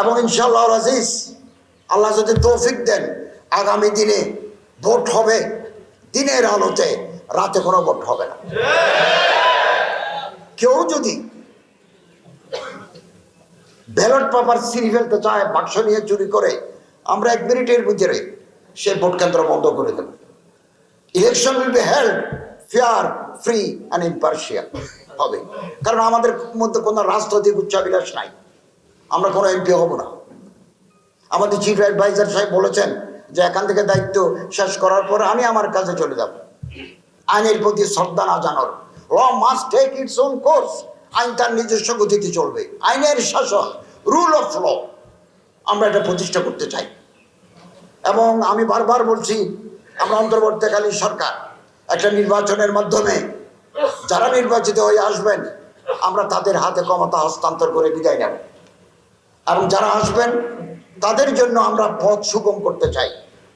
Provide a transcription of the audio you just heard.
এবং ইনশাআল্লাহ আজিজ, আল্লাহ যদি তৌফিক দেন, আগামী দিনে ভোট হবে, দিনের আলোতে, রাতে কোনো ভোট হবে না। কেউ যদি ব্যালট পেপার ছিঁড়ে ফেলতে চায়, বাক্স নিয়ে চুরি করে, আমরা এক মিনিটের ভিতরে সে ভোট কেন্দ্র বন্ধ করে দেব। Election will be held fair, free and impartial হবে। কারণ আমাদের মধ্যে কোনো রাজনৈতিক উচ্চাবিলাস নাই। আমরা কোনো এমপি হব না। আমাদের চিফ অ্যাডভাইজার সাহেব বলেছেন যে এখান থেকে দায়িত্ব শেষ করার পর আমি আমার কাছে চলে যাব। আইনের প্রতি শ্রদ্ধা না জানার। Law must take its own course আইন তার নিজস্ব গতিতে চলবে। আইনের শাসন রুল অফ ল আমরা এটা প্রতিষ্ঠা করতে চাই। এবং আমি বারবার বলছি, আমরা অন্তর্বর্তীকালীন সরকার। একটা নির্বাচনের মাধ্যমে যারা নির্বাচিত হয়ে আসবেন, আমরা তাদের হাতে ক্ষমতা হস্তান্তর করে বিদায় নেব। এবং যারা আসবেন তাদের জন্য আমরা পথ সুগম করতে চাই।